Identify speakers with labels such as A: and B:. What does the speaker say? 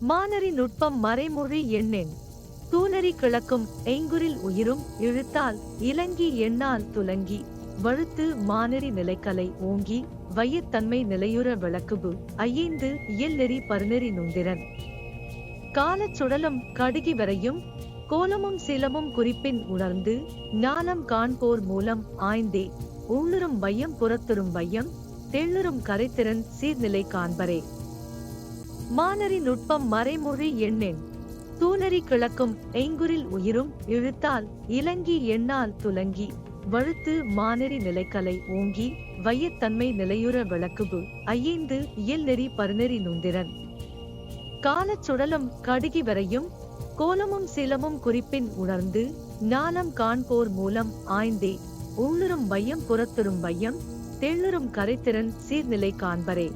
A: மானரி நுட்பம் மறைமொழி எண்ணெண் தூணறி கிழக்கும் ஐங்குறில் உயிரும் இழுத்தால் இலங்கி எண்ணால் துலங்கி. வழுத்து மானரி நிலைக்கலை ஓங்கி வையத்தன்மை நிலையுற விளக்குபு ஐயைந்து இயல்நெறி பருநெறி நுந்திரன். காலச் சுழலும் கடுகி வரையும் கோலமும் சிலமும் குறிப்பின் உணர்ந்து ஞானம் காண்போர் மூலம் ஆய்ந்தே. உள்ளுறும் வையம் புறத்துறும் வையம் தெள்ளுறும் கரைத்திறன் சீர்நிலை காண்பரே. மானரி நுட்பம் மறைமொழி எண்ணெண் தூணறி கிழக்கும் ஐங்குறில் உயிரும் இழுத்தால் இலங்கி எண்ணால் துலங்கி. வழுத்து மானரி நிலைக்கலை ஓங்கி வையத்தன்மை நிலையுற விளக்குபு ஐயைந்து இயல்நெறி பருநெறி நுந்திரன். காலச் சுழலும் கடுகி வரையும் கோலமும் சிலமும் குறிப்பின் உணர்ந்து ஞானம் காண்போர் மூலம் ஆய்ந்தே. உள்ளுறும் வையம் புறத்துறும் வையம் தெள்ளுறும் கரைத்திறன் சீர்நிலை காண்பரே.